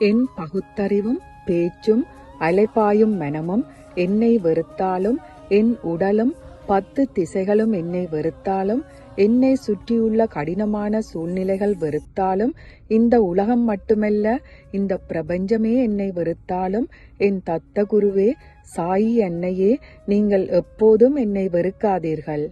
என் பகுத்தறிவும் பேச்சும் அலைப்பாயும் மனமும் என்னை வெறுத்தாலும் என் உடலும் பத்து திசைகளும் என்னை வெறுத்தாலும் என்னை சுற்றியுள்ள கடினமான சூழ்நிலைகள் வெறுத்தாலும் இந்த உலகம் மட்டுமல்ல இந்த பிரபஞ்சமே என்னை வெறுத்தாலும் என் தத்த குருவே சாயி அன்னையே நீங்கள் எப்போதும் என்னை வெறுக்காதீர்கள்.